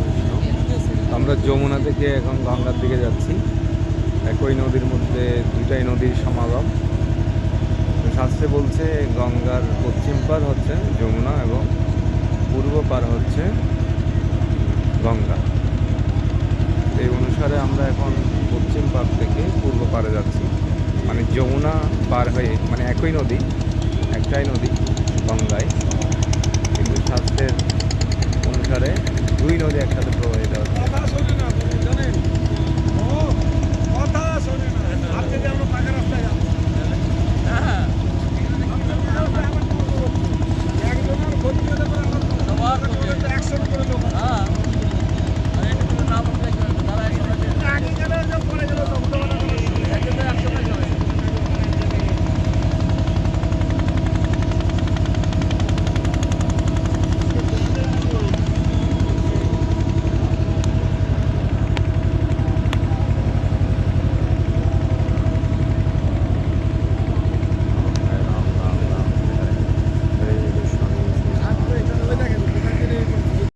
কৃষ্ণ আমরা যমুনা থেকে এখন গঙ্গার দিকে যাচ্ছি। একই নদীর মধ্যে দুটাই নদীর সমাগম। শাস্ত্রে বলছে গঙ্গার পশ্চিম পার হচ্ছে যমুনা এবং পূর্ব পার হচ্ছে গঙ্গা। এই অনুসারে আমরা এখন পশ্চিম পার থেকে পূর্ব পারে যাচ্ছি। মানে যমুনা পার হয়ে মানে একই নদী, একটাই নদী গঙ্গায়। দুই নদী একসাথে প্রবাহিত হচ্ছে